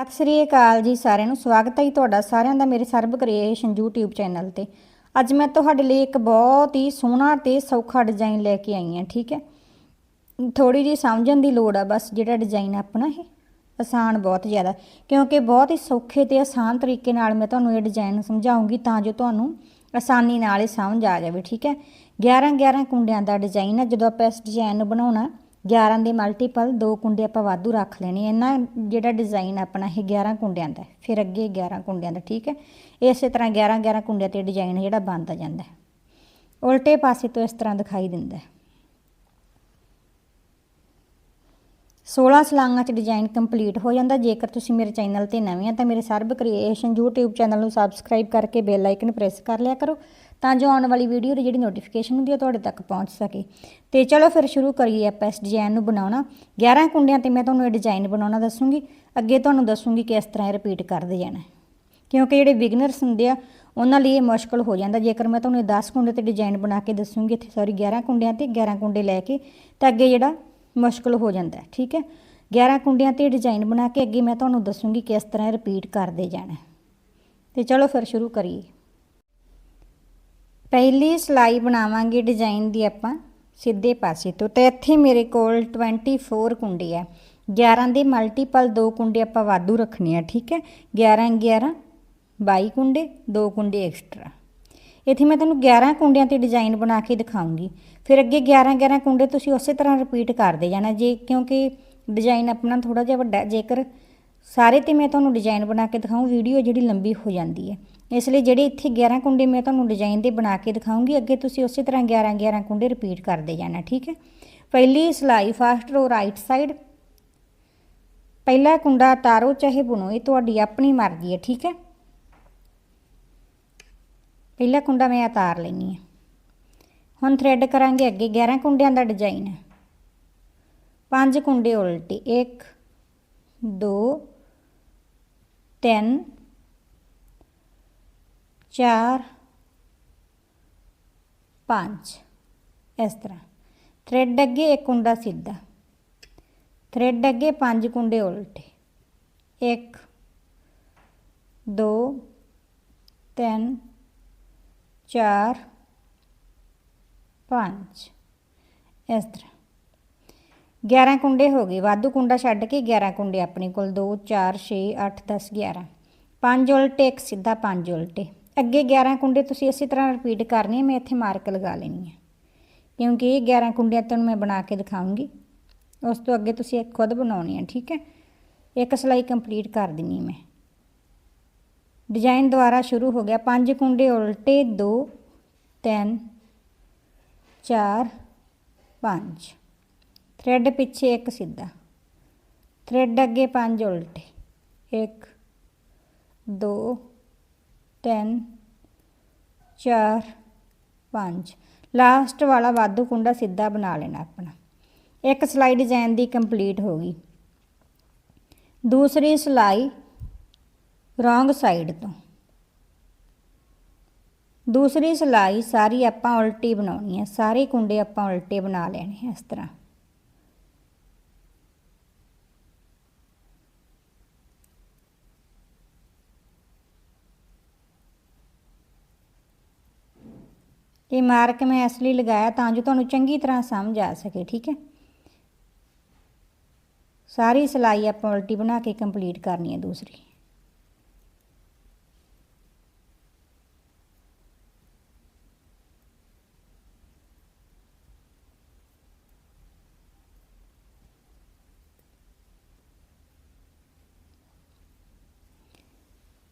ਸਤਿ ਸ੍ਰੀ ਅਕਾਲ ਜੀ ਸਾਰਿਆਂ ਨੂੰ। ਸਵਾਗਤ ਹੈ ਜੀ ਤੁਹਾਡਾ ਸਾਰਿਆਂ ਦਾ ਮੇਰੇ ਸਰਬ ਕ੍ਰੀਏਸ਼ਨ YouTube ਚੈਨਲ ਤੇ। ਅੱਜ ਮੈਂ ਤੁਹਾਡੇ ਲਈ ਇੱਕ ਬਹੁਤ ਹੀ ਸੋਹਣਾ ਤੇ ਸੌਖਾ ਡਿਜ਼ਾਈਨ ਲੈ ਕੇ ਆਈ ਹਾਂ, ਠੀਕ ਹੈ? ਥੋੜੀ ਜਿਹੀ ਸਮਝਣ ਦੀ ਲੋੜ ਆ ਬਸ, ਜਿਹੜਾ ਡਿਜ਼ਾਈਨ ਆਪਣਾ ਇਹ ਆਸਾਨ ਬਹੁਤ ਜ਼ਿਆਦਾ। ਕਿਉਂਕਿ ਬਹੁਤ ਹੀ ਸੌਖੇ ਤੇ ਆਸਾਨ ਤਰੀਕੇ ਨਾਲ ਮੈਂ ਤੁਹਾਨੂੰ ਇਹ ਡਿਜ਼ਾਈਨ ਸਮਝਾਉਂਗੀ ਤਾਂ ਜੋ ਤੁਹਾਨੂੰ ਆਸਾਨੀ ਨਾਲ ਇਹ ਸਮਝ ਆ ਜਾਵੇ, ਠੀਕ ਹੈ? 11 11 ਕੁੰਡਿਆਂ ਦਾ ਡਿਜ਼ਾਈਨ ਹੈ ਜਦੋਂ ਆਪਾਂ ਇਸ ਡਿਜ਼ਾਈਨ ਨੂੰ ਬਣਾਉਣਾ 11 ਦੇ ਮਲਟੀਪਲ ਦੋ ਕੁੰਡੇ ਆਪਾਂ ਵਾਧੂ ਰੱਖ ਲੈਣੇ ਇਹਨਾਂ ਜਿਹੜਾ ਡਿਜ਼ਾਈਨ ਆਪਣਾ, ਇਹ 11 ਕੁੰਡਿਆਂ ਦਾ ਫਿਰ ਅੱਗੇ 11 ਕੁੰਡਿਆਂ ਦਾ, ਠੀਕ ਹੈ? ਇਸੇ ਤਰ੍ਹਾਂ 11 11 ਕੁੰਡਿਆਂ ਤੇ ਡਿਜ਼ਾਈਨ ਜਿਹੜਾ ਬਣਦਾ ਜਾਂਦਾ ਹੈ। ਉਲਟੇ ਪਾਸੇ ਤੋਂ ਇਸ ਤਰ੍ਹਾਂ ਦਿਖਾਈ ਦਿੰਦਾ ਹੈ। 16 ਸਲਾਂਗਾਂ 'ਚ ਡਿਜ਼ਾਈਨ ਕੰਪਲੀਟ ਹੋ ਜਾਂਦਾ। ਜੇਕਰ ਤੁਸੀਂ ਮੇਰੇ ਚੈਨਲ ਤੇ ਨਵੇਂ ਆ, ਤਾਂ ਮੇਰੇ ਸਰਬ ਕ੍ਰੀਏਸ਼ਨ YouTube ਚੈਨਲ ਨੂੰ ਸਬਸਕ੍ਰਾਈਬ ਕਰਕੇ ਬੈਲ ਆਈਕਨ ਪ੍ਰੈਸ ਕਰ ਲਿਆ ਕਰੋ। ਤਾਂ ਜੋ ਆਉਣ ਵਾਲੀ ਵੀਡੀਓ ਦੀ ਜਿਹੜੀ ਨੋਟੀਫਿਕੇਸ਼ਨ ਹੁੰਦੀ ਹੈ ਤੁਹਾਡੇ ਤੱਕ ਪਹੁੰਚ ਸਕੇ। ਤੇ ਚਲੋ ਫਿਰ ਸ਼ੁਰੂ ਕਰੀਏ ਆਪਾਂ ਇਸ ਡਿਜ਼ਾਈਨ ਨੂੰ ਬਣਾਉਣਾ। 11 ਕੁੰਡਿਆਂ ਤੇ ਮੈਂ ਤੁਹਾਨੂੰ ਇਹ ਡਿਜ਼ਾਈਨ ਬਣਾਉਣਾ ਦੱਸੂਗੀ। ਅੱਗੇ ਤੁਹਾਨੂੰ ਦੱਸੂਗੀ ਕਿ ਇਸ ਤਰ੍ਹਾਂ ਇਹ ਰਿਪੀਟ ਕਰਦੇ ਜਾਣਾ। ਕਿਉਂਕਿ ਜਿਹੜੇ ਬਿਗਨਰਸ ਹੁੰਦੇ ਆ, ਉਹਨਾਂ ਲਈ ਇਹ ਮੁਸ਼ਕਲ ਹੋ ਜਾਂਦਾ। ਜੇਕਰ ਮੈਂ ਤੁਹਾਨੂੰ 10 ਕੁੰਡੇ ਤੇ ਡਿਜ਼ਾਈਨ ਬਣਾ ਕੇ ਦੱਸੂਗੀ ਇੱਥੇ ਸੌਰੀ 11 ਕੁੰਡਿਆਂ ਤੇ 11 ਕੁੰਡੇ ਲੈ ਕੇ, ਤਾਂ ਅੱਗੇ ਜਿਹੜਾ ਮੁਸ਼ਕਲ ਹੋ ਜਾਂਦਾ ਠੀਕ ਹੈ? 11 ਕੁੰਡਿਆਂ ਤੇ ਡਿਜ਼ਾਈਨ ਬਣਾ ਕੇ ਅੱਗੇ ਮੈਂ ਤੁਹਾਨੂੰ ਦੱਸੂਗੀ ਕਿਸ ਤਰ੍ਹਾਂ ਰਿਪੀਟ ਕਰਦੇ ਜਾਣਾ ਹੈ। ਤੇ ਚਲੋ ਫਿਰ ਸ਼ੁਰੂ ਕਰੀਏ। ਪਹਿਲੀ ਸਲਾਈ ਬਣਾਵਾਂਗੇ ਡਿਜ਼ਾਈਨ ਦੀ ਆਪਾਂ, ਸਿੱਧੇ ਪਾਸੇ ਤੋਂ। ਤੇ ਇੱਥੇ ਮੇਰੇ ਕੋਲ 24 ਕੁੰਡੇ ਆ। 11 ਦੇ ਮਲਟੀਪਲ ਦੋ ਕੁੰਡੇ ਆਪਾਂ ਵਾਧੂ ਰੱਖਣੇ ਆ, ਠੀਕ ਹੈ? 11 11 22 ਕੁੰਡੇ, ਦੋ ਕੁੰਡੇ ਐਕਸਟਰਾ ਇੱਥੇ ਮੈਂ ਤੁਹਾਨੂੰ 11 ਕੁੰਡਿਆਂ ਤੇ ਡਿਜ਼ਾਈਨ ਬਣਾ ਕੇ ਦਿਖਾਉਂਗੀ। ਫਿਰ ਅੱਗੇ 11 11 ਕੁੰਡੇ ਤੁਸੀਂ ਉਸੇ ਤਰ੍ਹਾਂ ਰਿਪੀਟ ਕਰਦੇ ਜਾਣਾ। ਜੇ, ਕਿਉਂਕਿ ਡਿਜ਼ਾਈਨ ਆਪਣਾ ਥੋੜਾ ਜਿਹਾ ਵੱਡਾ, ਜੇਕਰ ਸਾਰੇ ਤੇ ਮੈਂ ਤੁਹਾਨੂੰ ਡਿਜ਼ਾਈਨ ਬਣਾ ਕੇ ਦਿਖਾਉਂ ਵੀਡੀਓ ਜਿਹੜੀ ਲੰਬੀ ਹੋ ਜਾਂਦੀ ਹੈ। ਇਸ ਲਈ ਜਿਹੜੇ ਇੱਥੇ 11 ਕੁੰਡੇ ਮੈਂ ਤੁਹਾਨੂੰ ਡਿਜ਼ਾਈਨ ਦੇ ਬਣਾ ਕੇ ਦਿਖਾਉਂਗੀ, ਅੱਗੇ ਤੁਸੀਂ ਉਸੇ ਤਰ੍ਹਾਂ 11 11 ਕੁੰਡੇ ਰਿਪੀਟ ਕਰਦੇ ਜਾਣਾ, ਠੀਕ ਹੈ? ਪਹਿਲੀ ਸਲਾਈ ਫਸਟ ਰੋ ਰਾਈਟ ਸਾਈਡ ਪਹਿਲਾ ਕੁੰਡਾ ਤਾਰੋ ਚਾਹੇ ਬੁਣੋ, ਇਹ ਤੁਹਾਡੀ ਆਪਣੀ ਮਰਜ਼ੀ ਹੈ, ਠੀਕ ਹੈ? ਪਹਿਲਾ ਕੁੰਡਾ ਮੈਂ ਉਤਾਰ ਲੈਣੀ ਹੈ। ਹੁਣ ਥ੍ਰੈਡ ਕਰਾਂਗੇ ਅੱਗੇ 11 ਕੁੰਡਿਆਂ ਦਾ ਡਿਜ਼ਾਈਨ ਹੈ ਪੰਜ ਕੁੰਡੇ ਉਲਟੇ 1 2 3 4 5 ਇਸ ਤਰ੍ਹਾਂ। ਥ੍ਰੈਡ ਅੱਗੇ ਇੱਕ ਕੁੰਡਾ ਸਿੱਧਾ। ਥ੍ਰੈਡ ਅੱਗੇ ਪੰਜ ਕੁੰਡੇ ਉਲਟੇ। 1 2 3 4 5 ਇਸ ਤਰ੍ਹਾਂ। 11 ਕੁੰਡੇ ਹੋ ਗਏ। ਵਾਧੂ ਕੁੰਡਾ ਛੱਡ ਕੇ 11 ਕੁੰਡੇ ਆਪਣੇ ਕੋਲ। 2 4 6 8 10 11 ਪੰਜ ਉਲਟੇ, ਇੱਕ ਸਿੱਧਾ ਪੰਜ ਉਲਟੇ। ਅੱਗੇ 11 ਕੁੰਡੇ ਤੁਸੀਂ ਇਸੇ ਤਰ੍ਹਾਂ ਰਿਪੀਟ ਕਰਨੇ ਆ, ਮੈਂ ਇੱਥੇ ਮਾਰਕ ਲਗਾ ਲੈਣੀ ਹੈ। ਕਿਉਂਕਿ ਇਹ 11 ਕੁੰਡਿਆਂ ਤੁਹਾਨੂੰ ਮੈਂ ਬਣਾ ਕੇ ਦਿਖਾਉਂਗੀ। ਉਸ ਤੋਂ ਅੱਗੇ ਤੁਸੀਂ ਇਹ ਖੁਦ ਬਣਾਉਣੀ ਹੈ ਠੀਕ ਹੈ? ਇੱਕ ਸਲਾਈ ਕੰਪਲੀਟ ਕਰ ਦਿੰਨੀ ਮੈਂ। ਡਿਜ਼ਾਈਨ ਦੁਆਰਾ ਸ਼ੁਰੂ ਹੋ ਗਿਆ। ਪੰਜ ਕੁੰਡੇ ਉਲਟੇ 2 3 4 5 ਥ੍ਰੈਡ ਪਿੱਛੇ ਇੱਕ ਸਿੱਧਾ। ਥ੍ਰੈਡ ਅੱਗੇ ਪੰਜ ਉਲਟੇ। 1 2 3 4 5 ਲਾਸਟ ਵਾਲਾ ਵਾਧੂ ਕੁੰਡਾ ਸਿੱਧਾ ਬਣਾ ਲੈਣਾ ਆਪਣਾ। ਇੱਕ ਸਲਾਈ ਡਿਜ਼ਾਈਨ ਦੀ ਕੰਪਲੀਟ ਹੋ ਗਈ। ਦੂਸਰੀ ਸਲਾਈ ਰੋਂਗ ਸਾਈਡ ਤੋਂ। ਦੂਸਰੀ ਸਲਾਈ ਸਾਰੀ ਆਪਾਂ ਉਲਟੀ ਬਣਾਉਣੀ ਹੈ। ਸਾਰੇ ਕੁੰਡੇ ਆਪਾਂ ਉਲਟੇ ਬਣਾ ਲੈਣੇ ਇਸ ਤਰ੍ਹਾਂ। ਇਹ ਮਾਰਕ ਮੈਂ ਇਸ ਲਈ ਲਗਾਇਆ ਤਾਂ ਜੋ ਤੁਹਾਨੂੰ ਚੰਗੀ ਤਰ੍ਹਾਂ ਸਮਝ ਆ ਸਕੇ, ਠੀਕ ਹੈ? ਸਾਰੀ ਸਿਲਾਈ ਆਪਾਂ ਉਲਟੀ ਬਣਾ ਕੇ ਕੰਪਲੀਟ ਕਰਨੀ ਹੈ ਦੂਸਰੀ।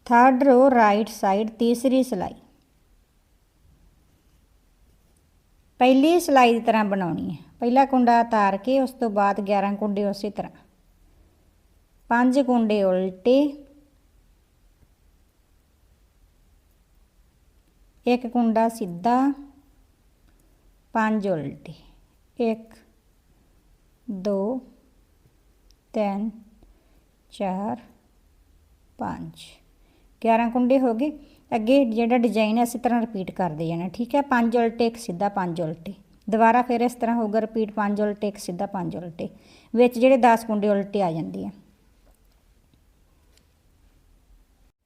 ਥਰਡ ਰੋ ਰਾਈਟ ਸਾਈਡ ਤੀਸਰੀ ਸਿਲਾਈ। ਪਹਿਲੀ ਸਲਾਈ ਦੀ ਤਰ੍ਹਾਂ ਬਣਾਉਣੀ ਹੈ। ਪਹਿਲਾ ਕੁੰਡਾ ਉਤਾਰ ਕੇ ਉਸ ਤੋਂ ਬਾਅਦ 11 ਕੁੰਡੇ ਉਸੇ ਤਰ੍ਹਾਂ। ਪੰਜ ਕੁੰਡੇ ਉਲਟੇ। ਇੱਕ ਕੁੰਡਾ ਸਿੱਧਾ। ਪੰਜ ਉਲਟੇ। 1 2 3 4 5 11 ਕੁੰਡੇ ਹੋ ਗਏ। ਅੱਗੇ ਜਿਹੜਾ ਡਿਜ਼ਾਈਨ ਹੈ ਇਸੇ ਤਰ੍ਹਾਂ ਰਿਪੀਟ ਕਰਦੇ ਜਾਣਾ, ਠੀਕ ਹੈ? ਪੰਜ ਉਲਟੇ, ਇੱਕ ਸਿੱਧਾ, ਪੰਜ ਉਲਟੇ। ਦੁਬਾਰਾ ਫਿਰ ਇਸ ਤਰ੍ਹਾਂ ਹੋਊਗਾ ਰਿਪੀਟ ਪੰਜ ਉਲਟੇ, ਇੱਕ ਸਿੱਧਾ, ਪੰਜ ਉਲਟੇ। ਵਿੱਚ ਜਿਹੜੇ 10 ਕੁੰਡੇ ਉਲਟੇ ਆ ਜਾਂਦੇ ਆ।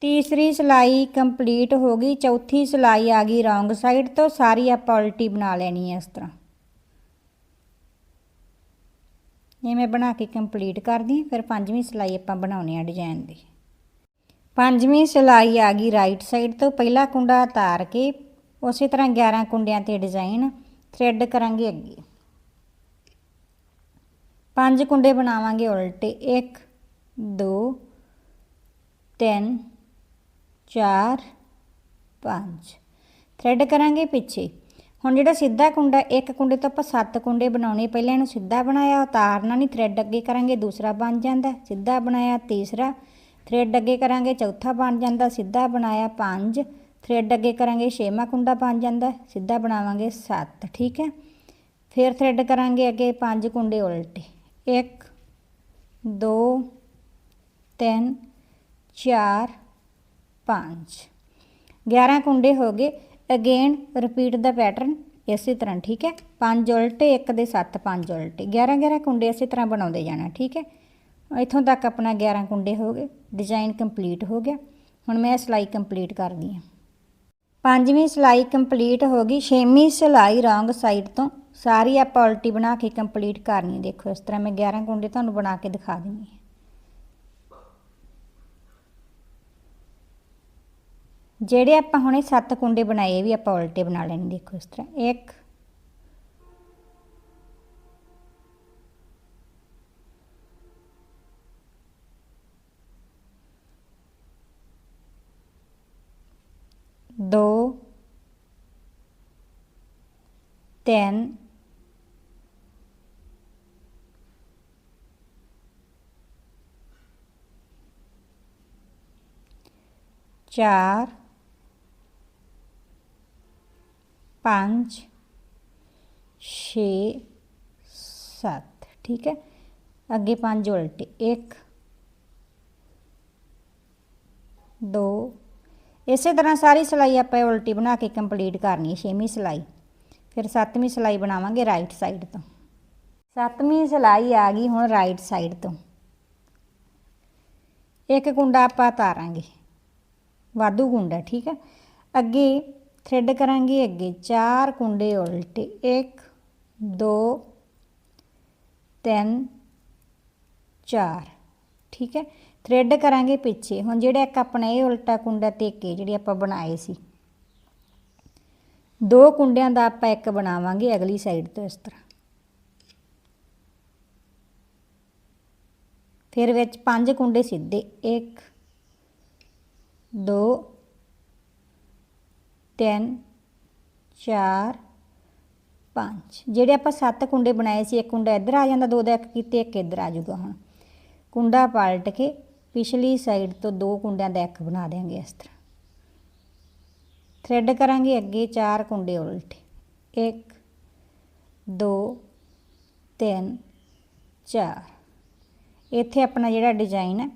ਤੀਸਰੀ ਸਿਲਾਈ ਕੰਪਲੀਟ ਹੋ ਗਈ, ਚੌਥੀ ਸਿਲਾਈ ਆ ਗਈ ਰੌਂਗ ਸਾਈਡ ਤੋਂ, ਸਾਰੀ ਆਪਾਂ ਉਲਟੀ ਬਣਾ ਲੈਣੀ ਹੈ ਇਸ ਤਰ੍ਹਾਂ। ਇਹ ਮੈਂ ਬਣਾ ਕੇ ਕੰਪਲੀਟ ਕਰਦੀ ਹਾਂ, ਫਿਰ ਪੰਜਵੀਂ ਸਿਲਾਈ ਆਪਾਂ ਬਣਾਉਣੀ ਆ ਡਿਜ਼ਾਈਨ ਦੀ। ਪੰਜਵੀਂ ਸਿਲਾਈ ਆ ਗਈ ਰਾਈਟ ਸਾਈਡ ਤੋਂ, ਪਹਿਲਾ ਕੁੰਡਾ ਉਤਾਰ ਕੇ ਉਸੇ ਤਰ੍ਹਾਂ 11 ਕੁੰਡਿਆਂ ਤੇ ਡਿਜ਼ਾਈਨ ਥ੍ਰੈਡ ਕਰਾਂਗੇ ਅੱਗੇ। ਪੰਜ ਕੁੰਡੇ ਬਣਾਵਾਂਗੇ ਉਲਟੇ 1 2 3 4 5 ਥ੍ਰੈਡ ਕਰਾਂਗੇ ਪਿੱਛੇ। ਹੁਣ ਜਿਹੜਾ ਸਿੱਧਾ ਕੁੰਡਾ, ਇੱਕ ਕੁੰਡੇ ਤੋਂ ਆਪਾਂ ਸੱਤ ਕੁੰਡੇ ਬਣਾਉਣੇ, ਪਹਿਲਾਂ ਇਹਨੂੰ ਸਿੱਧਾ ਬਣਾਇਆ, ਉਤਾਰਨਾ ਨਹੀਂ ਥ੍ਰੈਡ ਅੱਗੇ ਕਰਾਂਗੇ, ਦੂਸਰਾ ਬਣ ਜਾਂਦਾ, ਸਿੱਧਾ ਬਣਾਇਆ, ਤੀਸਰਾ ਥ੍ਰੈਡ ਅੱਗੇ ਕਰਾਂਗੇ, ਚੌਥਾ ਬਣ ਜਾਂਦਾ, ਸਿੱਧਾ ਬਣਾਇਆ ਪੰਜ। ਥ੍ਰੈਡ ਅੱਗੇ ਕਰਾਂਗੇ, ਛੇਵਾਂ ਕੁੰਡਾ ਬਣ ਜਾਂਦਾ, ਸਿੱਧਾ ਬਣਾਵਾਂਗੇ ਸੱਤ, ਠੀਕ ਹੈ? ਫਿਰ ਥ੍ਰੈਡ ਕਰਾਂਗੇ ਅੱਗੇ ਪੰਜ ਕੁੰਡੇ ਉਲਟੇ। 1 2 3 4 5 11 ਕੁੰਡੇ ਹੋ ਗਏ। ਅਗੇਨ ਰਿਪੀਟ ਦਾ ਪੈਟਰਨ ਇਸੇ ਤਰ੍ਹਾਂ, ਠੀਕ ਹੈ? ਪੰਜ ਉਲਟੇ, ਇੱਕ ਦੇ 7 ਪੰਜ ਉਲਟੇ। 11 11 ਕੁੰਡੇ ਇਸੇ ਤਰ੍ਹਾਂ ਬਣਾਉਂਦੇ ਜਾਣਾ, ਠੀਕ ਹੈ? ਇੱਥੋਂ ਤੱਕ ਆਪਣਾ 11 ਕੁੰਡੇ ਹੋ ਗਏ ਡਿਜ਼ਾਈਨ ਕੰਪਲੀਟ ਹੋ ਗਿਆ। ਹੁਣ ਮੈਂ ਸਿਲਾਈ ਕੰਪਲੀਟ ਕਰਦੀ ਹਾਂ। ਪੰਜਵੀਂ ਸਿਲਾਈ ਕੰਪਲੀਟ ਹੋ ਗਈ, ਛੇਵੀਂ ਸਿਲਾਈ ਰੌਂਗ ਸਾਈਡ ਤੋਂ। ਸਾਰੀ ਆਪਾਂ ਉਲਟੀ ਬਣਾ ਕੇ ਕੰਪਲੀਟ ਕਰਨੀ ਦੇਖੋ, ਇਸ ਤਰ੍ਹਾਂ ਮੈਂ 11 ਕੁੰਡੇ ਤੁਹਾਨੂੰ ਬਣਾ ਕੇ ਦਿਖਾ ਦਿੰਦੀ ਹਾਂ। ਜਿਹੜੇ ਆਪਾਂ ਹੁਣੇ 7 ਕੁੰਡੇ ਬਣਾਏ ਵੀ ਆਪਾਂ ਉਲਟੇ ਬਣਾ ਲੈਣੇ, ਦੇਖੋ ਇਸ ਤਰ੍ਹਾਂ। 1 ਦੋ ਤਿੰਨ ਚਾਰ ਪੰਜ ਛੇ ਸੱਤ ਠੀਕ ਹੈ ਅੱਗੇ ਪੰਜ ਉਲਟੇ 1 ਦੋ ਇਸੇ ਤਰ੍ਹਾਂ ਸਾਰੀ ਸਿਲਾਈ ਆਪਾਂ ਉਲਟੀ ਬਣਾ ਕੇ ਕੰਪਲੀਟ ਕਰਨੀ ਹੈ, ਛੇਵੀਂ ਸਿਲਾਈ। ਫਿਰ ਸੱਤਵੀਂ ਸਿਲਾਈ ਬਣਾਵਾਂਗੇ ਰਾਈਟ ਸਾਈਡ ਤੋਂ। ਸੱਤਵੀਂ ਸਿਲਾਈ ਆ ਗਈ ਹੁਣ ਰਾਈਟ ਸਾਈਡ ਤੋਂ। ਇੱਕ ਕੁੰਡਾ ਆਪਾਂ ਤਾਰਾਂਗੇ। ਵਾਧੂ ਕੁੰਡਾ, ਠੀਕ ਹੈ? ਅੱਗੇ ਥ੍ਰੈਡ ਕਰਾਂਗੇ, ਅੱਗੇ ਚਾਰ ਕੁੰਡੇ ਉਲਟੇ। 1 2 3 4 ਠੀਕ ਹੈ? ਥ੍ਰੈਡ ਕਰਾਂਗੇ ਪਿੱਛੇ। ਹੁਣ ਜਿਹੜਾ ਇੱਕ ਆਪਣਾ ਇਹ ਉਲਟਾ ਕੁੰਡਾ ਟੇਕੇ ਜਿਹੜੇ ਆਪਾਂ ਬਣਾਏ ਸੀ। ਦੋ ਕੁੰਡਿਆਂ ਦਾ ਆਪਾਂ ਇੱਕ ਬਣਾਵਾਂਗੇ ਅਗਲੀ ਸਾਈਡ ਤੋਂ ਇਸ ਤਰ੍ਹਾਂ। ਫਿਰ ਵਿੱਚ ਪੰਜ ਕੁੰਡੇ ਸਿੱਧੇ। 1 2 3 4 5 ਜਿਹੜੇ ਆਪਾਂ ਸੱਤ ਕੁੰਡੇ ਬਣਾਏ ਸੀ, ਇੱਕ ਕੁੰਡਾ ਇੱਧਰ ਆ ਜਾਂਦਾ, ਦੋ ਦਾ ਇੱਕ ਕੀਤੇ, ਇੱਕ ਇੱਧਰ ਆ ਜਾਊਗਾ ਹੁਣ। ਕੁੰਡਾ ਪਲਟ ਕੇ ਪਿਛਲੀ ਸਾਈਡ ਤੋਂ ਦੋ ਕੁੰਡਿਆਂ ਦਾ ਇੱਕ ਬਣਾ ਦੇਾਂਗੇ ਇਸ ਤਰ੍ਹਾਂ। ਥ੍ਰੈਡ ਕਰਾਂਗੇ ਅੱਗੇ ਚਾਰ ਕੁੰਡੇ ਉਲਟੇ। 1 2 3 4 ਇੱਥੇ ਆਪਣਾ ਜਿਹੜਾ ਡਿਜ਼ਾਈਨ ਹੈ,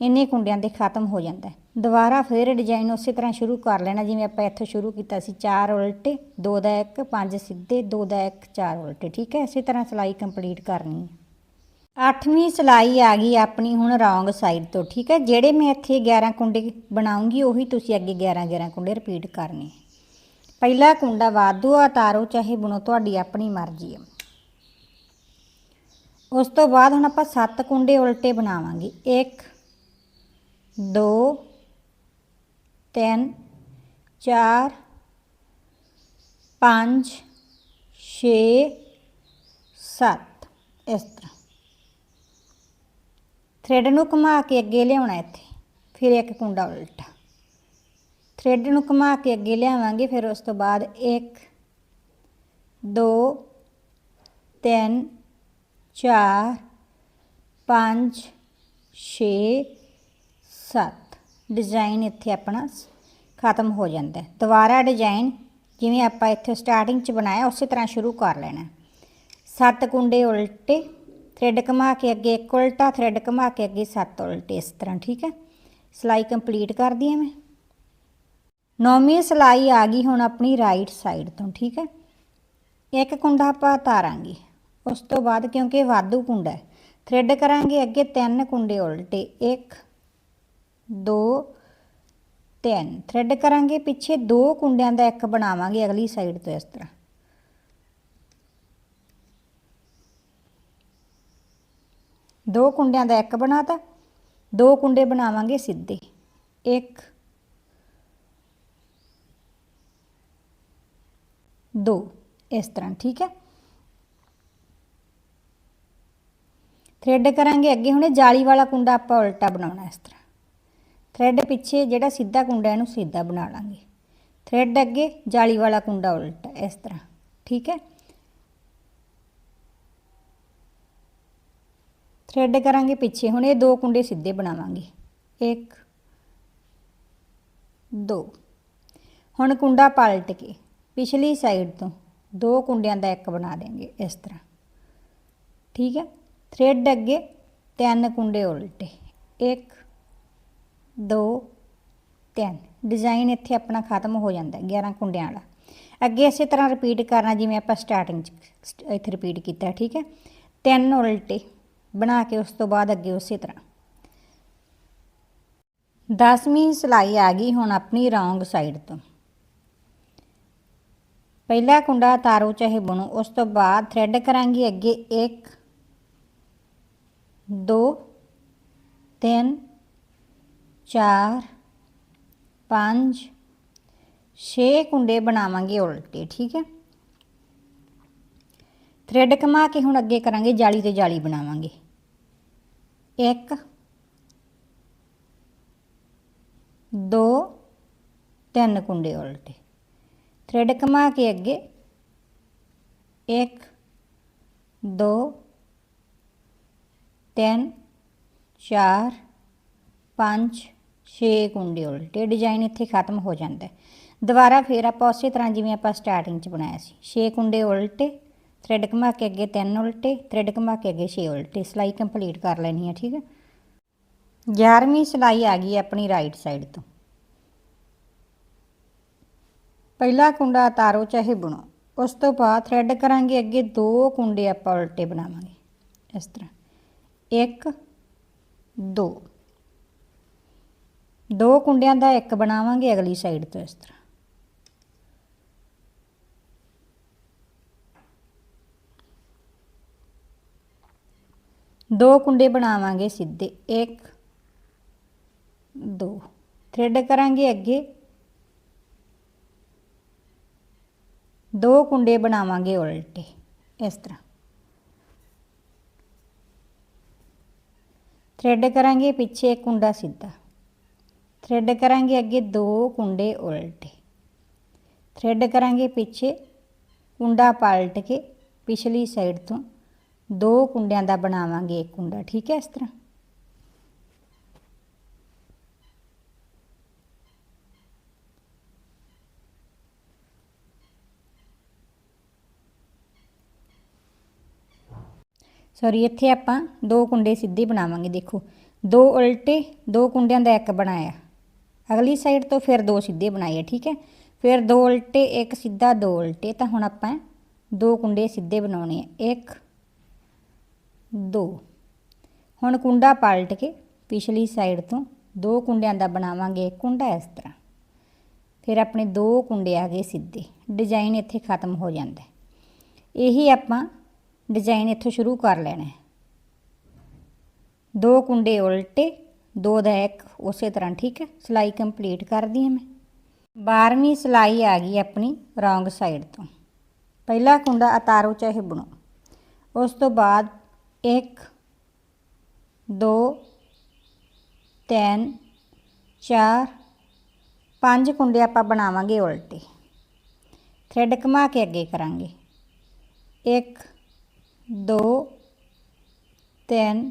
ਇੰਨੇ ਕੁੰਡਿਆਂ ਦੇ ਖਤਮ ਹੋ ਜਾਂਦਾ ਦੁਬਾਰਾ ਫਿਰ ਡਿਜ਼ਾਈਨ ਉਸੇ ਤਰ੍ਹਾਂ ਸ਼ੁਰੂ ਕਰ ਲੈਣਾ, ਜਿਵੇਂ ਆਪਾਂ ਇੱਥੋਂ ਸ਼ੁਰੂ ਕੀਤਾ ਸੀ, ਚਾਰ ਉਲਟੇ, ਦੋ ਦਾ ਇੱਕ, ਪੰਜ ਸਿੱਧੇ, ਦੋ ਦਾ ਇੱਕ, ਚਾਰ ਉਲਟੇ। ਠੀਕ ਹੈ? ਇਸੇ ਤਰ੍ਹਾਂ ਸਿਲਾਈ ਕੰਪਲੀਟ ਕਰਨੀ ਹੈ। ਅੱਠਵੀਂ ਸਿਲਾਈ ਆ ਗਈ ਆਪਣੀ ਹੁਣ ਰੌਂਗ ਸਾਈਡ ਤੋਂ, ਠੀਕ ਹੈ? ਜਿਹੜੇ ਮੈਂ ਇੱਥੇ 11 ਕੁੰਡੇ ਬਣਾਉਂਗੀ, ਉਹੀ ਤੁਸੀਂ ਅੱਗੇ 11 11 ਕੁੰਡੇ ਰਿਪੀਟ ਕਰਨੇ। ਪਹਿਲਾ ਕੁੰਡਾ ਵਾਧੂ ਉਤਾਰੋ ਚਾਹੇ ਬੁਣੋ, ਤੁਹਾਡੀ ਆਪਣੀ ਮਰਜ਼ੀ ਹੈ ਉਸ ਤੋਂ ਬਾਅਦ ਹੁਣ ਆਪਾਂ 7 ਕੁੰਡੇ ਉਲਟੇ ਬਣਾਵਾਂਗੇ। 1 2 3 4 5 6 7 ਇਸ ਥ੍ਰੈਡ ਨੂੰ ਘੁਮਾ ਕੇ ਅੱਗੇ ਲਿਆਉਣਾ ਇੱਥੇ, ਫਿਰ ਇੱਕ ਕੁੰਡਾ ਉਲਟਾ। ਥ੍ਰੈਡ ਨੂੰ ਘੁਮਾ ਕੇ ਅੱਗੇ ਲਿਆਵਾਂਗੇ, ਫਿਰ ਉਸ ਤੋਂ ਬਾਅਦ 1 2 3 4 5 6 7 ਡਿਜ਼ਾਈਨ ਇੱਥੇ ਆਪਣਾ ਖਤਮ ਹੋ ਜਾਂਦਾ ਹੈ। ਦੁਬਾਰਾ ਡਿਜ਼ਾਈਨ ਜਿਵੇਂ ਆਪਾਂ ਇੱਥੇ ਸਟਾਰਟਿੰਗ 'ਚ ਬਣਾਇਆ, ਉਸੇ ਤਰ੍ਹਾਂ ਸ਼ੁਰੂ ਕਰ ਲੈਣਾ ਸੱਤ ਕੁੰਡੇ ਉਲਟੇ ਥ੍ਰੈਡ ਘੁਮਾ ਕੇ ਅੱਗੇ ਇੱਕ ਉਲਟਾ ਥ੍ਰੈਡ ਘੁਮਾ ਕੇ ਅੱਗੇ ਸੱਤ ਉਲਟੇ ਇਸ ਤਰ੍ਹਾਂ, ਠੀਕ ਹੈ? ਸਿਲਾਈ ਕੰਪਲੀਟ ਕਰਦੀ ਹਾਂ ਮੈਂ। ਨੌਵੀਂ ਸਿਲਾਈ ਆ ਗਈ ਹੁਣ ਆਪਣੀ ਰਾਈਟ ਸਾਈਡ ਤੋਂ, ਠੀਕ ਹੈ? ਇੱਕ ਕੁੰਡਾ ਆਪਾਂ ਉਤਾਰਾਂਗੇ ਉਸ ਤੋਂ ਬਾਅਦ ਕਿਉਂਕਿ ਵਾਧੂ ਕੁੰਡਾ ਹੈ ਥ੍ਰੈਡ ਕਰਾਂਗੇ ਅੱਗੇ ਤਿੰਨ ਕੁੰਡੇ ਉਲਟੇ 1 2 ਤਿੰਨ। ਥ੍ਰੈਡ ਕਰਾਂਗੇ, ਪਿੱਛੇ ਦੋ ਕੁੰਡਿਆਂ ਦਾ ਇੱਕ ਬਣਾਵਾਂਗੇ ਅਗਲੀ ਸਾਈਡ ਤੋਂ ਇਸ ਤਰ੍ਹਾਂ। ਦੋ ਕੁੰਡਿਆਂ ਦਾ ਇੱਕ ਬਣਾਤਾ, ਦੋ ਕੁੰਡੇ ਬਣਾਵਾਂਗੇ ਸਿੱਧੇ। ਇੱਕ, ਦੋ, ਇਸ ਤਰ੍ਹਾਂ, ਠੀਕ ਹੈ? ਥਰੈਡ ਕਰਾਂਗੇ ਅੱਗੇ, ਹੁਣੇ ਜਾਲੀ ਵਾਲਾ ਕੁੰਡਾ ਆਪਾਂ ਉਲਟਾ ਬਣਾਉਣਾ ਇਸ ਤਰ੍ਹਾਂ। ਥਰੈਡ ਪਿੱਛੇ ਜਿਹੜਾ ਸਿੱਧਾ ਕੁੰਡਾ, ਇਹਨੂੰ ਸਿੱਧਾ ਬਣਾ ਲਾਂਗੇ। ਥਰੈਡ ਅੱਗੇ ਜਾਲੀ ਵਾਲਾ ਕੁੰਡਾ ਉਲਟਾ, ਇਸ ਤਰ੍ਹਾਂ, ਠੀਕ ਹੈ? ਥਰੈਡ ਕਰਾਂਗੇ, ਪਿੱਛੇ ਹੁਣ ਇਹ ਦੋ ਕੁੰਡੇ ਸਿੱਧੇ ਬਣਾਵਾਂਗੇ। ਇੱਕ, ਦੋ। ਹੁਣ ਕੁੰਡਾ ਪਲਟ ਕੇ ਪਿਛਲੀ ਸਾਈਡ ਤੋਂ ਦੋ ਕੁੰਡਿਆਂ ਦਾ ਇੱਕ ਬਣਾ ਦੇਂਗੇ ਇਸ ਤਰ੍ਹਾਂ। ਠੀਕ ਹੈ? ਥਰੈਡ ਅੱਗੇ ਤਿੰਨ ਕੁੰਡੇ ਉਲਟੇ। ਇੱਕ, ਦੋ, ਤਿੰਨ। ਡਿਜ਼ਾਈਨ ਇੱਥੇ ਆਪਣਾ ਖਤਮ ਹੋ ਜਾਂਦਾ 11 ਕੁੰਡਿਆਂ ਵਾਲਾ। ਅੱਗੇ ਇਸੇ ਤਰ੍ਹਾਂ ਰਿਪੀਟ ਕਰਨਾ, ਜਿਵੇਂ ਆਪਾਂ ਸਟਾਰਟਿੰਗ ਚ ਸ- ਇੱਥੇ ਰਿਪੀਟ ਕੀਤਾ, ਠੀਕ ਹੈ? ਤਿੰਨ ਉਲਟੇ। ਬਣਾ ਕੇ ਉਸ ਤੋਂ ਬਾਅਦ ਅੱਗੇ ਉਸੇ ਤਰ੍ਹਾਂ। 10ਵੀਂ ਸਿਲਾਈ ਆ ਗਈ ਹੁਣ ਆਪਣੀ ਰੌਂਗ ਸਾਈਡ ਤੋਂ। ਪਹਿਲਾ ਕੁੰਡਾ ਤਾਰੋ ਚਾਹੇ ਬਣੋ, ਉਸ ਤੋਂ ਬਾਅਦ ਥ੍ਰੈਡ ਕਰਾਂਗੇ ਅੱਗੇ 1 2 3 4 5 6 ਕੁੰਡੇ ਬਣਾਵਾਂਗੇ ਉਲਟੇ, ਠੀਕ ਹੈ। ਥ੍ਰੈਡ ਕਮਾ ਕੇ ਹੁਣ ਅੱਗੇ ਕਰਾਂਗੇ, ਜਾਲੀ ਤੇ ਜਾਲੀ ਬਣਾਵਾਂਗੇ। ਇੱਕ, ਦੋ, ਤਿੰਨ ਕੁੰਡੇ ਉਲਟੇ। ਥ੍ਰੈਡ ਕਮਾ ਕੇ ਅੱਗੇ। ਇੱਕ, ਦੋ, ਤਿੰਨ, ਚਾਰ, ਪੰਜ, ਛੇ ਕੁੰਡੇ ਉਲਟੇ। ਡਿਜ਼ਾਈਨ ਇੱਥੇ ਖਤਮ ਹੋ ਜਾਂਦਾ ਹੈ। ਦੁਬਾਰਾ ਫੇਰ ਆਪਾਂ ਉਸੇ ਤਰ੍ਹਾਂ ਜਿਵੇਂ ਆਪਾਂ ਸਟਾਰਟਿੰਗ 'ਚ ਬਣਾਇਆ ਸੀ। ਛੇ ਕੁੰਡੇ ਉਲਟੇ ਥ੍ਰੈਡ ਘੁਮਾ ਕੇ ਅੱਗੇ ਤਿੰਨ ਉਲਟੇ ਥ੍ਰੈਡ ਘੁਮਾ ਕੇ ਅੱਗੇ ਛੇ ਉਲਟੇ, ਸਿਲਾਈ ਕੰਪਲੀਟ ਕਰ ਲੈਣੀ ਹੈ ਠੀਕ ਹੈ 11ਵੀਂ ਸਿਲਾਈ ਆ ਗਈ ਆਪਣੀ ਰਾਈਟ ਸਾਈਡ ਤੋਂ। ਪਹਿਲਾ ਕੁੰਡਾ ਉਤਾਰੋ ਚਾਹੇ ਬੁਣੋ, ਉਸ ਤੋਂ ਬਾਅਦ ਥ੍ਰੈਡ ਕਰਾਂਗੇ, ਅੱਗੇ ਦੋ ਕੁੰਡੇ ਆਪਾਂ ਉਲਟੇ ਬਣਾਵਾਂਗੇ, ਇਸ ਤਰ੍ਹਾਂ। ਇੱਕ, ਦੋ। ਦੋ ਕੁੰਡਿਆਂ ਦਾ ਇੱਕ ਬਣਾਵਾਂਗੇ ਅਗਲੀ ਸਾਈਡ ਤੋਂ ਇਸ ਤਰ੍ਹਾਂ। ਦੋ ਕੁੰਡੇ ਬਣਾਵਾਂਗੇ ਸਿੱਧੇ, ਇੱਕ, ਦੋ। ਥ੍ਰੈਡ ਕਰਾਂਗੇ ਅੱਗੇ। ਦੋ ਕੁੰਡੇ ਬਣਾਵਾਂਗੇ ਉਲਟੇ, ਇਸ ਤਰ੍ਹਾਂ। ਥ੍ਰੈਡ ਕਰਾਂਗੇ ਪਿੱਛੇ ਇੱਕ ਕੁੰਡਾ ਸਿੱਧਾ। ਥ੍ਰੈਡ ਕਰਾਂਗੇ ਅੱਗੇ ਦੋ ਕੁੰਡੇ ਉਲਟੇ। ਥ੍ਰੈਡ ਕਰਾਂਗੇ ਪਿੱਛੇ, ਕੁੰਡਾ ਪਲਟ ਕੇ ਪਿਛਲੀ ਸਾਈਡ ਤੋਂ ਦੋ ਕੁੰਡਿਆਂ ਦਾ ਬਣਾਵਾਂਗੇ, ਇੱਕ ਕੁੰਡਾ, ਠੀਕ ਹੈ ਇਸ ਤਰ੍ਹਾਂ? ਸੌਰੀ ਇੱਥੇ ਆਪਾਂ ਦੋ ਕੁੰਡੇ ਸਿੱਧੇ ਬਣਾਵਾਂਗੇ, ਦੇਖੋ। ਦੋ ਉਲਟੇ, ਦੋ ਕੁੰਡਿਆਂ ਦਾ ਇੱਕ ਬਣਾਇਆ। ਅਗਲੀ ਸਾਈਡ ਤੋਂ ਫਿਰ ਦੋ ਸਿੱਧੇ ਬਣਾਏ ਠੀਕ ਹੈ? ਫਿਰ ਦੋ ਉਲਟੇ, ਇੱਕ ਸਿੱਧਾ ਦੋ ਉਲਟੇ, ਤਾਂ ਹੁਣ ਆਪਾਂ ਦੋ ਕੁੰਡੇ ਸਿੱਧੇ ਬਣਾਉਣੇ ਆ। ਇੱਕ ਦੋ। ਹੁਣ ਕੁੰਡਾ ਪਲਟ ਕੇ ਪਿਛਲੀ ਸਾਈਡ ਤੋਂ ਦੋ ਕੁੰਡਿਆਂ ਦਾ ਬਣਾਵਾਂਗੇ ਇੱਕ ਕੁੰਡਾ ਇਸ ਤਰ੍ਹਾਂ। ਫਿਰ ਆਪਣੇ ਦੋ ਕੁੰਡੇ ਆ ਗਏ ਸਿੱਧੇ। ਡਿਜ਼ਾਈਨ ਇੱਥੇ ਖਤਮ ਹੋ ਜਾਂਦਾ। ਇਹੀ ਆਪਾਂ ਡਿਜ਼ਾਈਨ ਇੱਥੋਂ ਸ਼ੁਰੂ ਕਰ ਲੈਣਾ ਹੈ। ਦੋ ਕੁੰਡੇ ਉਲਟੇ, ਦੋ ਦਾ ਇੱਕ ਉਸੇ ਤਰ੍ਹਾਂ, ਠੀਕ ਹੈ? ਸਿਲਾਈ ਕੰਪਲੀਟ ਕਰਦੀ ਹਾਂ ਮੈਂ। 12ਵੀਂ ਸਿਲਾਈ ਆ ਗਈ ਆਪਣੀ ਰੌਂਗ ਸਾਈਡ ਤੋਂ। ਪਹਿਲਾ ਕੁੰਡਾ ਉਤਾਰੋ ਚਾਹੇ ਬੁਣੋ। ਉਸ ਤੋਂ ਬਾਅਦ 1 2 3 4 ਪੰਜ ਕੁੰਡੇ ਆਪਾਂ ਬਣਾਵਾਂਗੇ ਉਲਟੇ। ਥ੍ਰੈਡ ਘੁਮਾ ਕੇ ਅੱਗੇ ਕਰਾਂਗੇ। 1 2 3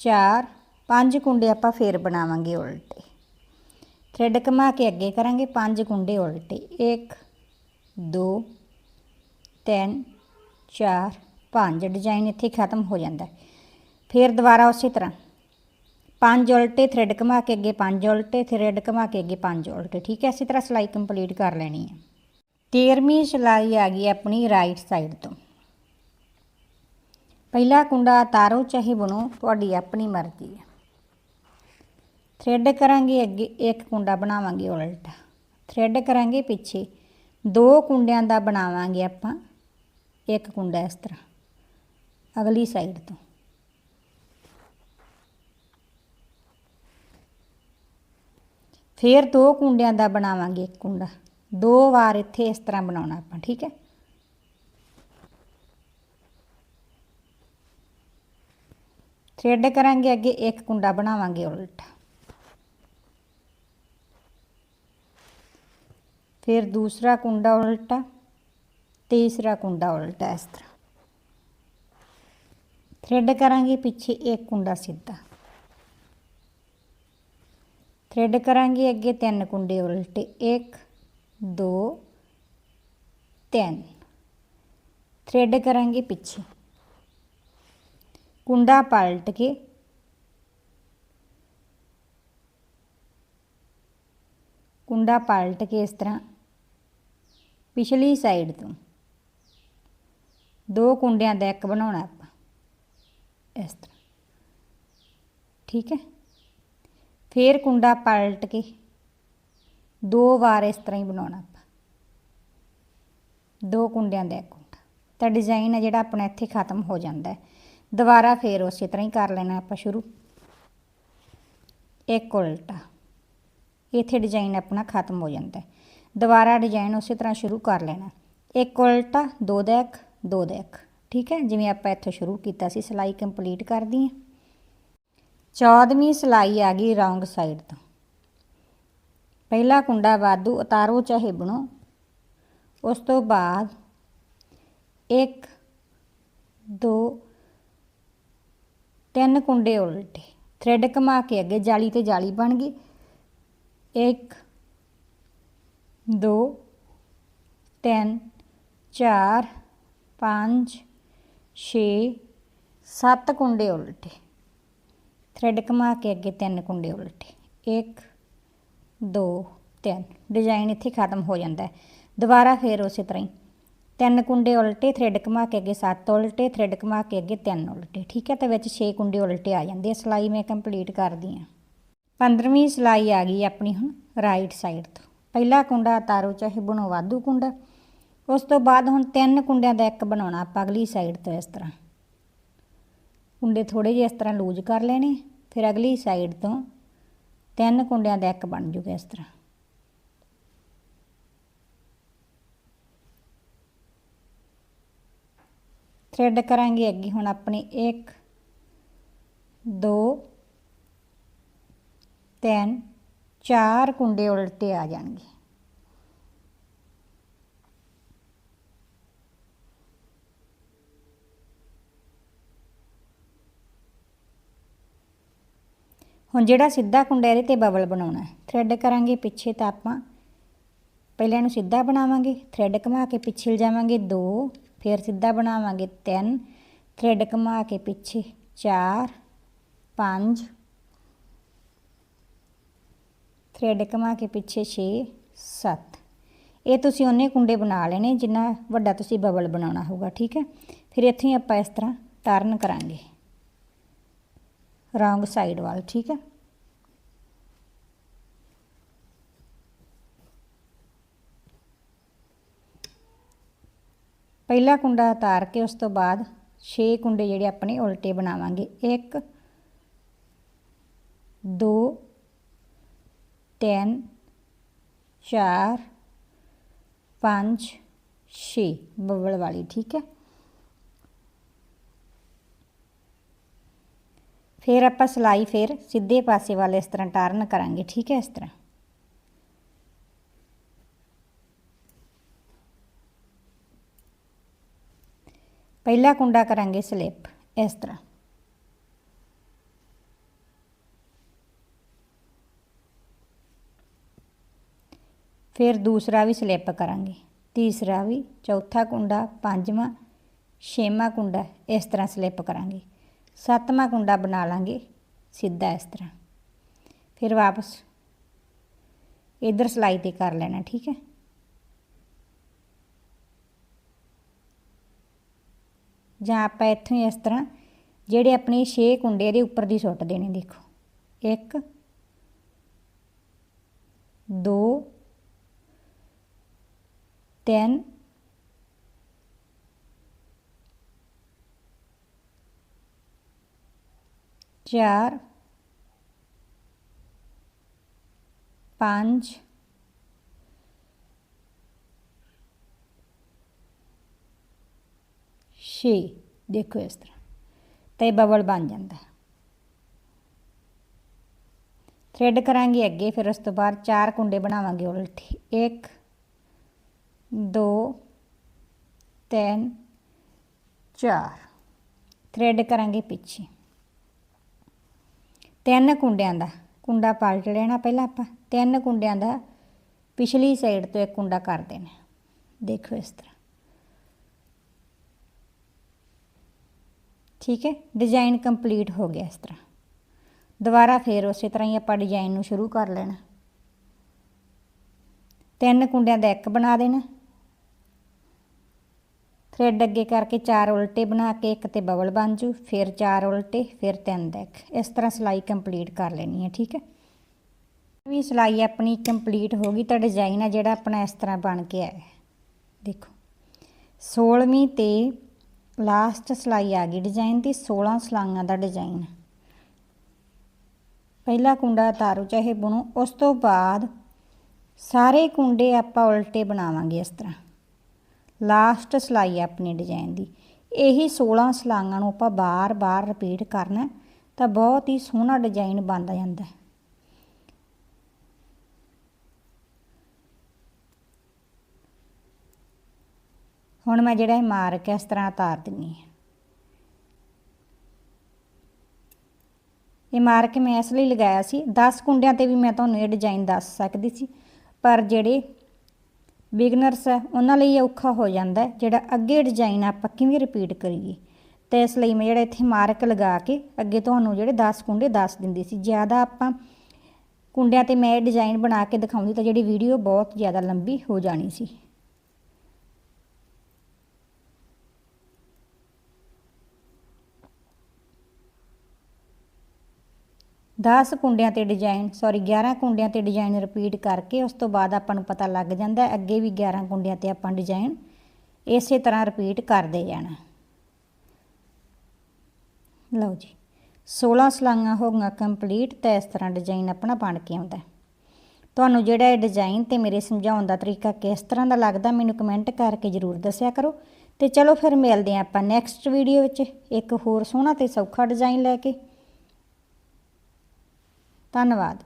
4 ਪੰਜ ਕੁੰਡੇ ਆਪਾਂ ਫੇਰ ਬਣਾਵਾਂਗੇ ਉਲਟੇ। ਥ੍ਰੈਡ ਘੁਮਾ ਕੇ ਅੱਗੇ ਕਰਾਂਗੇ ਪੰਜ ਕੁੰਡੇ ਉਲਟੇ। 1 2 3 4 ਪੰਜ ਡਿਜ਼ਾਈਨ ਇੱਥੇ ਖਤਮ ਹੋ ਜਾਂਦਾ ਫਿਰ ਦੁਬਾਰਾ ਉਸੇ ਤਰ੍ਹਾਂ। ਪੰਜ ਉਲਟੇ ਥ੍ਰੈਡ ਘੁਮਾ ਕੇ ਅੱਗੇ ਪੰਜ ਉਲਟੇ ਥ੍ਰੈਡ ਘੁਮਾ ਕੇ ਅੱਗੇ ਪੰਜ ਉਲਟੇ, ਠੀਕ ਹੈ? ਇਸੇ ਤਰ੍ਹਾਂ ਸਿਲਾਈ ਕੰਪਲੀਟ ਕਰ ਲੈਣੀ ਹੈ। 13ਵੀਂ ਸਿਲਾਈ ਆ ਗਈ ਆਪਣੀ ਰਾਈਟ ਸਾਈਡ ਤੋਂ। ਪਹਿਲਾ ਕੁੰਡਾ ਤਾਰੋ ਚਾਹੇ ਬਣੋ, ਤੁਹਾਡੀ ਆਪਣੀ ਮਰਜ਼ੀ ਹੈ। ਥ੍ਰੈਡ ਕਰਾਂਗੇ ਅੱਗੇ, ਇੱਕ ਕੁੰਡਾ ਬਣਾਵਾਂਗੇ ਉਲਟਾ। ਥ੍ਰੈਡ ਕਰਾਂਗੇ ਪਿੱਛੇ। ਦੋ ਕੁੰਡਿਆਂ ਦਾ ਬਣਾਵਾਂਗੇ ਆਪਾਂ। ਇੱਕ ਕੁੰਡਾ ਇਸ ਤਰ੍ਹਾਂ। ਅਗਲੀ ਸਾਈਡ ਤੋਂ। ਫਿਰ ਦੋ ਕੁੰਡਿਆਂ ਦਾ ਬਣਾਵਾਂਗੇ ਇੱਕ ਕੁੰਡਾ। ਦੋ ਵਾਰ ਇੱਥੇ ਇਸ ਤਰ੍ਹਾਂ ਬਣਾਉਣਾ ਆਪਾਂ, ਠੀਕ ਹੈ? ਥਰੈਡ ਕਰਾਂਗੇ, ਅੱਗੇ ਇੱਕ ਕੁੰਡਾ ਬਣਾਵਾਂਗੇ ਉਲਟਾ। ਫਿਰ ਦੂਸਰਾ ਕੁੰਡਾ ਉਲਟਾ, ਤੀਸਰਾ ਕੁੰਡਾ ਉਲਟਾ ਇਸ ਤਰ੍ਹਾਂ। ਥ੍ਰੈਡ ਕਰਾਂਗੇ, ਪਿੱਛੇ ਇੱਕ ਕੁੰਡਾ ਸਿੱਧਾ। ਥ੍ਰੈਡ ਕਰਾਂਗੇ ਅੱਗੇ ਤਿੰਨ ਕੁੰਡੇ ਉਲਟੇ। 1 2 3 ਥ੍ਰੈਡ ਕਰਾਂਗੇ ਪਿੱਛੇ। ਕੁੰਡਾ ਪਲਟ ਕੇ। ਕੁੰਡਾ ਪਲਟ ਕੇ ਇਸ ਤਰ੍ਹਾਂ ਪਿਛਲੀ ਸਾਈਡ ਤੋਂ। ਦੋ ਕੁੰਡਿਆਂ ਦਾ ਇੱਕ ਬਣਾਉਣਾ ਇਸ ਤਰ੍ਹਾਂ। ਠੀਕ ਹੈ? ਫੇਰ ਕੁੰਡਾ ਪਲਟ ਕੇ ਦੋ ਵਾਰ ਇਸ ਤਰ੍ਹਾਂ ਹੀ ਬਣਾਉਣਾ ਆਪਾਂ। ਦੋ ਕੁੰਡਿਆਂ ਦਾ ਇੱਕ ਕੁੰਡਾ। ਤਾਂ ਡਿਜ਼ਾਈਨ ਹੈ ਜਿਹੜਾ ਆਪਣਾ ਇੱਥੇ ਖਤਮ ਹੋ ਜਾਂਦਾ ਹੈ। ਦੁਬਾਰਾ ਫੇਰ ਉਸੇ ਤਰ੍ਹਾਂ ਹੀ ਕਰ ਲੈਣਾ ਆਪਾਂ ਸ਼ੁਰੂ। ਇੱਕ ਉਲਟਾ। ਇੱਥੇ ਡਿਜ਼ਾਈਨ ਆਪਣਾ ਖਤਮ ਹੋ ਜਾਂਦਾ ਹੈ। ਦੁਬਾਰਾ ਡਿਜ਼ਾਈਨ ਉਸੇ ਤਰ੍ਹਾਂ ਸ਼ੁਰੂ ਕਰ ਲੈਣਾ। ਇੱਕ ਉਲਟਾ, ਦੋ ਦਾ ਇੱਕ, ਦੋ ਦਾ ਇੱਕ। ਠੀਕ ਹੈ, ਜਿਵੇਂ ਆਪਾਂ ਇੱਥੋਂ ਸ਼ੁਰੂ ਕੀਤਾ ਸੀ, ਸਿਲਾਈ ਕੰਪਲੀਟ ਕਰਦੀ ਹਾਂ। 14ਵੀਂ ਸਿਲਾਈ ਆ ਗਈ ਰੌਂਗ ਸਾਈਡ ਤੋਂ। ਪਹਿਲਾ ਕੁੰਡਾ ਵਾਧੂ, ਉਤਾਰੋ ਚਾਹੇ ਬਣੋ। ਉਸ ਤੋਂ ਬਾਅਦ 1 2 ਤਿੰਨ ਕੁੰਡੇ ਉਲਟੇ। ਥ੍ਰੈਡ ਘੁਮਾ ਕੇ ਅੱਗੇ ਜਾਲੀ ਤੇ ਜਾਲੀ ਬਣ ਗਈ। 1 2 3 4 5 6 7 ਕੁੰਡੇ ਉਲਟੇ। ਥ੍ਰੈਡ ਘੁਮਾ ਕੇ ਅੱਗੇ ਤਿੰਨ ਕੁੰਡੇ ਉਲਟੇ। 1 2 3 ਡਿਜ਼ਾਈਨ ਇੱਥੇ ਖਤਮ ਹੋ ਜਾਂਦਾ ਹੈ। ਦੁਬਾਰਾ ਫੇਰ ਉਸੇ ਤਰ੍ਹਾਂ ਹੀ। ਤਿੰਨ ਕੁੰਡੇ ਉਲਟੇ ਥ੍ਰੈਡ ਘੁਮਾ ਕੇ ਅੱਗੇ 7 ਉਲਟੇ ਥ੍ਰੈਡ ਘੁਮਾ ਕੇ ਅੱਗੇ ਤਿੰਨ ਉਲਟੇ। ਠੀਕ ਹੈ, ਤਾਂ ਵਿੱਚ 6 ਕੁੰਡੇ ਉਲਟੇ ਆ ਜਾਂਦੇ ਆ। ਸਿਲਾਈ ਮੈਂ ਕੰਪਲੀਟ ਕਰਦੀ ਹਾਂ। 15ਵੀਂ ਸਿਲਾਈ ਆ ਗਈ ਆਪਣੀ ਹੁਣ ਰਾਈਟ ਸਾਈਡ ਤੋਂ। ਪਹਿਲਾ ਕੁੰਡਾ ਤਾਰੋ, ਚਾਹੇ ਬਣੋ ਵਾਧੂ ਕੁੰਡਾ। ਉਸ ਤੋਂ ਬਾਅਦ ਹੁਣ ਤਿੰਨ ਕੁੰਡਿਆਂ ਦਾ ਇੱਕ ਬਣਾਉਣਾ ਆਪਾਂ ਅਗਲੀ ਸਾਈਡ ਤੋਂ ਇਸ ਤਰ੍ਹਾਂ। ਕੁੰਡੇ ਥੋੜੇ ਜਿਹੇ ਇਸ ਤਰ੍ਹਾਂ ਲੂਜ਼ ਕਰ ਲੈਣੇ, ਫਿਰ ਅਗਲੀ ਸਾਈਡ ਤੋਂ ਤਿੰਨ ਕੁੰਡਿਆਂ ਦਾ ਇੱਕ ਬਣ ਜੂਗਾ ਇਸ ਤਰ੍ਹਾਂ। ਥ੍ਰੈਡ ਕਰਾਂਗੇ ਅੱਗੇ, ਹੁਣ ਆਪਣੀ 1 2 3 ਚਾਰ ਕੁੰਡੇ ਉਲਟੇ ਆ ਜਾਣਗੇ। ਹੁਣ ਜਿਹੜਾ ਸਿੱਧਾ ਕੁੰਡਾ ਇਹਦੇ ਤੇ ਬਬਲ ਬਣਾਉਣਾ ਹੈ। ਥ੍ਰੈਡ ਕਰਾਂਗੇ ਪਿੱਛੇ ਤਾਂ ਆਪਾਂ। ਪਹਿਲਾਂ ਇਹਨੂੰ ਸਿੱਧਾ ਬਣਾਵਾਂਗੇ। ਥ੍ਰੈਡ ਘੁਮਾ ਕੇ ਪਿੱਛੇ ਜਾਵਾਂਗੇ 2 ਫਿਰ ਸਿੱਧਾ ਬਣਾਵਾਂਗੇ 3 ਥ੍ਰੈਡ ਘੁਮਾ ਕੇ ਪਿੱਛੇ 4 5 ਥ੍ਰੈਡ ਘੁਮਾ ਕੇ ਪਿੱਛੇ 6 7 ਇਹ ਤੁਸੀਂ ਉਹਨੇ ਕੁੰਡੇ ਬਣਾ ਲੈਣੇ, ਜਿੰਨਾ ਵੱਡਾ ਤੁਸੀਂ ਬਬਲ ਬਣਾਉਣਾ ਹੋਊਗਾ, ਠੀਕ ਹੈ? ਫਿਰ ਇੱਥੇ ਹੀ ਆਪਾਂ ਇਸ ਤਰ੍ਹਾਂ ਟਰਨ ਕਰਾਂਗੇ। ਰੌਂਗ ਸਾਈਡ ਵੱਲ ਠੀਕ ਹੈ ਪਹਿਲਾ ਕੁੰਡਾ ਉਤਾਰ ਕੇ ਉਸ ਤੋਂ ਬਾਅਦ 6 ਕੁੰਡੇ ਜਿਹੜੇ ਆਪਣੇ ਉਲਟੇ ਬਣਾਵਾਂਗੇ 1 2 3 4 5 6 ਬਬਲ ਵਾਲੀ ਠੀਕ ਹੈ ਫਿਰ ਆਪਾਂ ਸਲਾਈ ਫਿਰ ਸਿੱਧੇ ਪਾਸੇ ਵਾਲੇ ਇਸ ਤਰ੍ਹਾਂ ਟਰਨ ਕਰਾਂਗੇ, ਠੀਕ ਹੈ ਇਸ ਤਰ੍ਹਾਂ। ਪਹਿਲਾ ਕੁੰਡਾ ਕਰਾਂਗੇ ਸਲਿੱਪ, ਇਸ ਤਰ੍ਹਾਂ। ਫਿਰ ਦੂਸਰਾ ਵੀ ਸਲਿੱਪ ਕਰਾਂਗੇ, ਤੀਸਰਾ ਵੀ, ਚੌਥਾ ਕੁੰਡਾ, ਪੰਜਵਾਂ, ਛੇਵਾਂ ਕੁੰਡਾ, ਇਸ ਤਰ੍ਹਾਂ ਸਲਿੱਪ ਕਰਾਂਗੇ। ਸੱਤਵਾਂ ਕੁੰਡਾ ਬਣਾ ਲਾਂਗੇ, ਸਿੱਧਾ ਇਸ ਤਰ੍ਹਾਂ। ਫਿਰ ਵਾਪਸ ਇਧਰ ਸਲਾਈ ਤੇ ਕਰ ਲੈਣਾ, ਠੀਕ ਹੈ? ਜਾਂ ਆਪਾਂ ਇੱਥੋਂ ਹੀ ਇਸ ਤਰ੍ਹਾਂ ਜਿਹੜੇ ਆਪਣੇ 6 ਕੁੰਡੇ ਦੇ ਉੱਪਰ ਦੀ ਸੁੱਟ ਦੇਣੇ, ਦੇਖੋ। 1 2 3 4 5 ਛੇ। ਦੇਖੋ ਇਸ ਤਰ੍ਹਾਂ। ਤੇ ਬਬਲ ਬਣ ਜਾਂਦਾ ਥ੍ਰੈਡ ਕਰਾਂਗੇ ਅੱਗੇ, ਫਿਰ ਉਸ ਤੋਂ ਬਾਅਦ ਚਾਰ ਕੁੰਡੇ ਬਣਾਵਾਂਗੇ ਉਲਟੇ। 1 2 3 4 ਥ੍ਰੈਡ ਕਰਾਂਗੇ ਪਿੱਛੇ। ਤਿੰਨ ਕੁੰਡਿਆਂ ਦਾ, ਕੁੰਡਾ ਪਲਟ ਲੈਣਾ ਪਹਿਲਾਂ ਆਪਾਂ, ਤਿੰਨ ਕੁੰਡਿਆਂ ਦਾ ਪਿਛਲੀ ਸਾਈਡ ਤੋਂ ਇੱਕ ਕੁੰਡਾ ਕਰ ਦੇਣਾ। ਦੇਖੋ ਇਸ ਤਰ੍ਹਾਂ। ਠੀਕ ਹੈ? ਡਿਜ਼ਾਈਨ ਕੰਪਲੀਟ ਹੋ ਗਿਆ ਇਸ ਤਰ੍ਹਾਂ। ਦੁਬਾਰਾ ਫੇਰ ਉਸੇ ਤਰ੍ਹਾਂ ਹੀ ਆਪਾਂ ਡਿਜ਼ਾਈਨ ਨੂੰ ਸ਼ੁਰੂ ਕਰ ਲੈਣਾ। ਤਿੰਨ ਕੁੰਡਿਆਂ ਦਾ ਇੱਕ ਬਣਾ ਦੇਣਾ। ਥਰੈਡ ਅੱਗੇ ਕਰਕੇ ਚਾਰ ਉਲਟੇ ਬਣਾ ਕੇ ਇੱਕ ਤੇ ਬਬਲ ਬਣ ਜੂ, ਫਿਰ ਚਾਰ ਉਲਟੇ, ਫਿਰ ਤਿੰਨ ਦਾ ਇੱਕ ਇਸ ਤਰ੍ਹਾਂ ਸਿਲਾਈ ਕੰਪਲੀਟ ਕਰ ਲੈਣੀ ਹੈ, ਠੀਕ ਹੈ? ਵੀ ਸਿਲਾਈ ਆਪਣੀ ਕੰਪਲੀਟ ਹੋ ਗਈ, ਤਾਂ ਡਿਜ਼ਾਈਨ ਆ ਜਿਹੜਾ ਆਪਣਾ ਇਸ ਤਰ੍ਹਾਂ ਬਣ ਕੇ ਆਇਆ ਦੇਖੋ 16ਵੀਂ ਤੇ ਲਾਸਟ ਸਿਲਾਈ ਆ ਗਈ ਡਿਜ਼ਾਈਨ ਦੀ 16 ਸਲਾਈਆਂ ਦਾ ਡਿਜ਼ਾਈਨ ਪਹਿਲਾ ਕੁੰਡਾ ਤਾਰੂ ਚਾਹੇ ਬੁਣੋ, ਉਸ ਤੋਂ ਬਾਅਦ ਸਾਰੇ ਕੁੰਡੇ ਆਪਾਂ ਉਲਟੇ ਬਣਾਵਾਂਗੇ ਇਸ ਤਰ੍ਹਾਂ। ਲਾਸਟ ਸਿਲਾਈ ਆਪਣੀ ਡਿਜ਼ਾਈਨ ਦੀ। ਇਹੀ 16 ਸਲਾਈਆਂ ਨੂੰ ਆਪਾਂ ਬਾਰ-ਬਾਰ ਰਿਪੀਟ ਕਰਨਾ, ਤਾਂ ਬਹੁਤ ਹੀ ਸੋਹਣਾ ਡਿਜ਼ਾਈਨ ਬਣਦਾ ਜਾਂਦਾ ਹੈ। ਹੁਣ ਮੈਂ ਜਿਹੜਾ ਇਹ ਮਾਰਕ ਇਸ ਤਰ੍ਹਾਂ ਉਤਾਰ ਦਿੰਨੀ ਹਾਂ। ਇਹ ਮਾਰਕ ਮੈਂ ਇਸ ਲਈ ਲਗਾਇਆ ਸੀ 10 ਕੁੰਡਿਆਂ ਤੇ ਵੀ ਮੈਂ ਤੁਹਾਨੂੰ ਇਹ ਡਿਜ਼ਾਈਨ ਦੱਸ ਸਕਦੀ ਸੀ, ਪਰ ਜਿਹੜੇ ਬਿਗਨਰਸ ਹੈ, ਉਹਨਾਂ ਲਈ ਔਖਾ ਹੋ ਜਾਂਦਾ ਜਿਹੜਾ ਅੱਗੇ ਡਿਜ਼ਾਈਨ ਆਪਾਂ ਕਿਵੇਂ ਰਿਪੀਟ ਕਰੀਏ। ਤੇ ਇਸ ਲਈ ਮੈਂ ਜਿਹੜਾ ਇੱਥੇ ਮਾਰਕ ਲਗਾ ਕੇ ਅੱਗੇ ਤੁਹਾਨੂੰ ਜਿਹੜੇ 10 ਕੁੰਡੇ ਦੱਸ ਦਿੰਦੀ ਸੀ। ਜ਼ਿਆਦਾ ਆਪਾਂ ਕੁੰਡਿਆਂ ਤੇ ਮੈਂ ਇਹ ਡਿਜ਼ਾਈਨ ਬਣਾ ਕੇ ਦਿਖਾਉਂਦੀ ਤਾਂ ਜਿਹੜੀ ਵੀਡੀਓ ਬਹੁਤ ਜ਼ਿਆਦਾ ਲੰਬੀ ਹੋ ਜਾਣੀ ਸੀ। ਦਸ ਕੁੰਡਿਆਂ ਤੇ ਡਿਜ਼ਾਈਨ ਸੌਰੀ 11 ਕੁੰਡਿਆਂ ਤੇ ਡਿਜ਼ਾਈਨ ਰਿਪੀਟ ਕਰਕੇ ਉਸ ਤੋਂ ਬਾਅਦ ਆਪਾਂ ਨੂੰ ਪਤਾ ਲੱਗ ਜਾਂਦਾ, ਅੱਗੇ ਵੀ 11 ਕੁੰਡਿਆਂ ਤੇ ਆਪਾਂ ਡਿਜ਼ਾਈਨ ਇਸੇ ਤਰ੍ਹਾਂ ਰਿਪੀਟ ਕਰਦੇ ਜਾਣਾ। ਲਓ ਜੀ 16 ਸਲਾਈਆਂ ਹੋ ਗਈਆਂ ਕੰਪਲੀਟ ਤਾਂ ਇਸ ਤਰ੍ਹਾਂ ਡਿਜ਼ਾਈਨ ਆਪਣਾ ਬਣ ਕੇ ਆਉਂਦਾ। ਤੁਹਾਨੂੰ ਜਿਹੜਾ ਇਹ ਡਿਜ਼ਾਈਨ ਤੇ ਮੇਰੇ ਸਮਝਾਉਣ ਦਾ ਤਰੀਕਾ ਕਿਸ ਤਰ੍ਹਾਂ ਦਾ ਲੱਗਦਾ ਮੈਨੂੰ ਕਮੈਂਟ ਕਰਕੇ ਜ਼ਰੂਰ ਦੱਸਿਆ ਕਰੋ। ਤੇ ਚਲੋ ਫਿਰ ਮਿਲਦੇ ਆਂ ਆਪਾਂ ਨੈਕਸਟ ਵੀਡੀਓ ਵਿੱਚ, ਇੱਕ ਹੋਰ ਸੋਹਣਾ ਤੇ ਸੌਖਾ ਡਿਜ਼ਾਈਨ ਲੈ ਕੇ। ਧੰਨਵਾਦ।